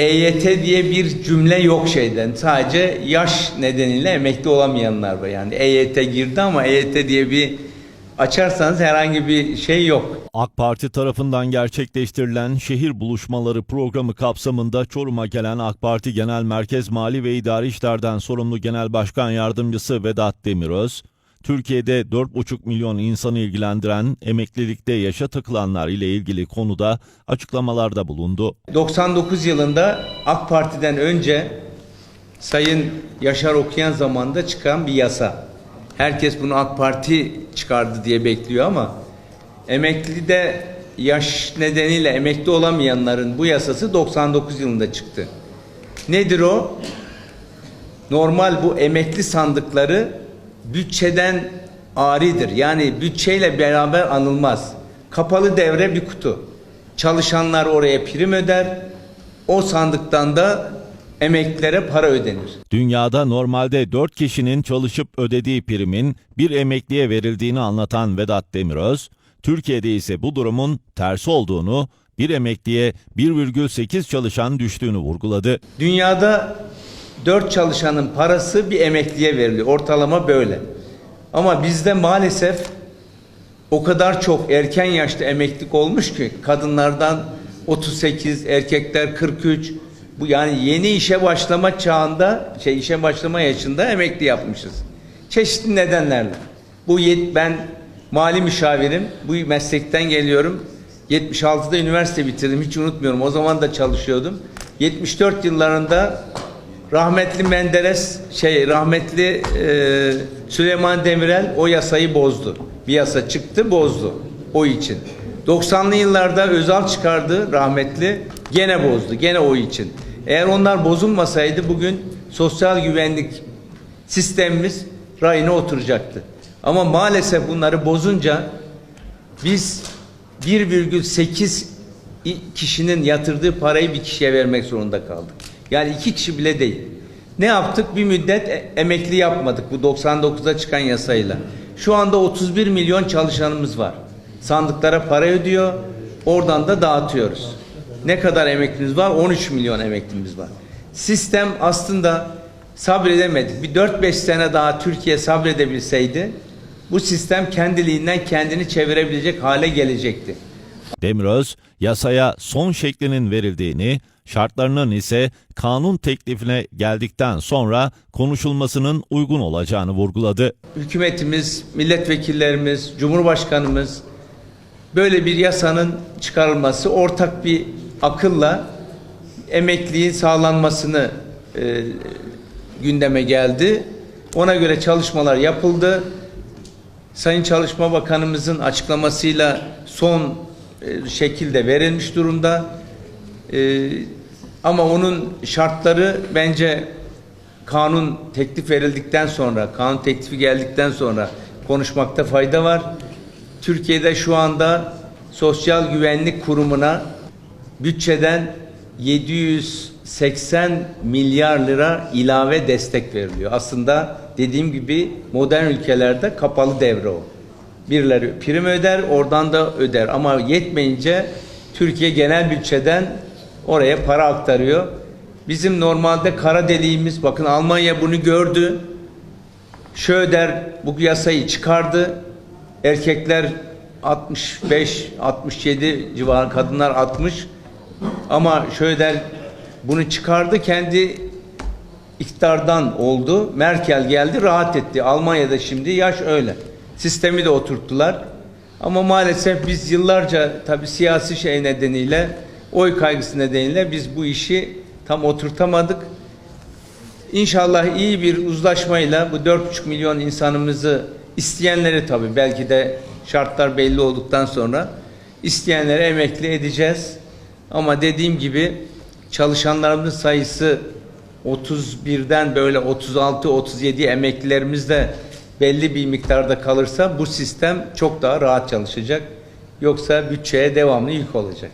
EYT diye bir cümle yok şeyden. Sadece yaş nedeniyle emekli olamayanlar var. Yani EYT girdi ama EYT diye bir açarsanız herhangi bir şey yok. AK Parti tarafından gerçekleştirilen şehir buluşmaları programı kapsamında Çorum'a gelen AK Parti Genel Merkez Mali ve İdari İşler'den sorumlu Genel Başkan Yardımcısı Vedat Demiröz, Türkiye'de 4,5 milyon insanı ilgilendiren emeklilikte yaşa takılanlar ile ilgili konuda açıklamalarda bulundu. 99 yılında AK Parti'den önce Sayın Yaşar Okuyan zamanında çıkan bir yasa. Herkes bunu AK Parti çıkardı diye bekliyor ama emeklide yaş nedeniyle emekli olamayanların bu yasası 99 yılında çıktı. Nedir o? Normal bu emekli sandıkları bütçeden aridir. Yani bütçeyle beraber anılmaz. Kapalı devre bir kutu. Çalışanlar oraya prim öder. O sandıktan da emeklilere para ödenir. Dünyada normalde 4 kişinin çalışıp ödediği primin bir emekliye verildiğini anlatan Vedat Demiröz, Türkiye'de ise bu durumun tersi olduğunu, bir emekliye 1,8 çalışan düştüğünü vurguladı. Dünyada dört çalışanın parası bir emekliye veriliyor. Ortalama böyle. Ama bizde maalesef o kadar çok erken yaşta emeklilik olmuş ki kadınlardan 38, erkekler 43. Bu yani yeni işe başlama çağında, şey işe başlama yaşında emekli yapmışız. Çeşitli nedenlerle. Bu yet, ben mali müşavirim. Bu meslekten geliyorum. 76'da üniversite bitirdim. Hiç unutmuyorum. O zaman da çalışıyordum. 74 yıllarında rahmetli Menderes şey rahmetli e, Süleyman Demirel o yasayı bozdu. Bir yasa çıktı bozdu o için. 90'lı yıllarda Özal çıkardı rahmetli gene bozdu gene o için. Eğer onlar bozulmasaydı bugün sosyal güvenlik sistemimiz rayına oturacaktı. Ama maalesef bunları bozunca biz 1,8 kişinin yatırdığı parayı bir kişiye vermek zorunda kaldık. Yani iki kişi bile değil. Ne yaptık? Bir müddet e- emekli yapmadık bu 99'da çıkan yasayla. Şu anda 31 milyon çalışanımız var. Sandıklara para ödüyor. Oradan da dağıtıyoruz. Ne kadar emeklimiz var? 13 milyon emeklimiz var. Sistem aslında sabredemedik. Bir 4-5 sene daha Türkiye sabredebilseydi bu sistem kendiliğinden kendini çevirebilecek hale gelecekti. Demiröz, yasaya son şeklinin verildiğini, şartlarının ise kanun teklifine geldikten sonra konuşulmasının uygun olacağını vurguladı. hükümetimiz, milletvekillerimiz, cumhurbaşkanımız böyle bir yasanın çıkarılması ortak bir akılla emekliğin sağlanmasını e, gündeme geldi. Ona göre çalışmalar yapıldı. Sayın Çalışma Bakanımızın açıklamasıyla son e, şekilde verilmiş durumda. E, ama onun şartları bence kanun teklif verildikten sonra, kanun teklifi geldikten sonra konuşmakta fayda var. Türkiye'de şu anda Sosyal Güvenlik Kurumu'na bütçeden 780 milyar lira ilave destek veriliyor. Aslında dediğim gibi modern ülkelerde kapalı devre o. Birileri prim öder, oradan da öder ama yetmeyince Türkiye genel bütçeden oraya para aktarıyor. Bizim normalde kara deliğimiz, bakın Almanya bunu gördü. Şöder bu yasayı çıkardı. Erkekler 65, 67 civarı, kadınlar 60. Ama Şöder bunu çıkardı, kendi iktidardan oldu. Merkel geldi, rahat etti. Almanya'da şimdi yaş öyle. Sistemi de oturttular. Ama maalesef biz yıllarca tabii siyasi şey nedeniyle, oy kaygısı nedeniyle biz bu işi tam oturtamadık. İnşallah iyi bir uzlaşmayla bu 4,5 milyon insanımızı isteyenleri tabii belki de şartlar belli olduktan sonra isteyenleri emekli edeceğiz. Ama dediğim gibi çalışanlarımızın sayısı 31'den böyle 36-37 emeklilerimiz de belli bir miktarda kalırsa bu sistem çok daha rahat çalışacak. Yoksa bütçeye devamlı yük olacak.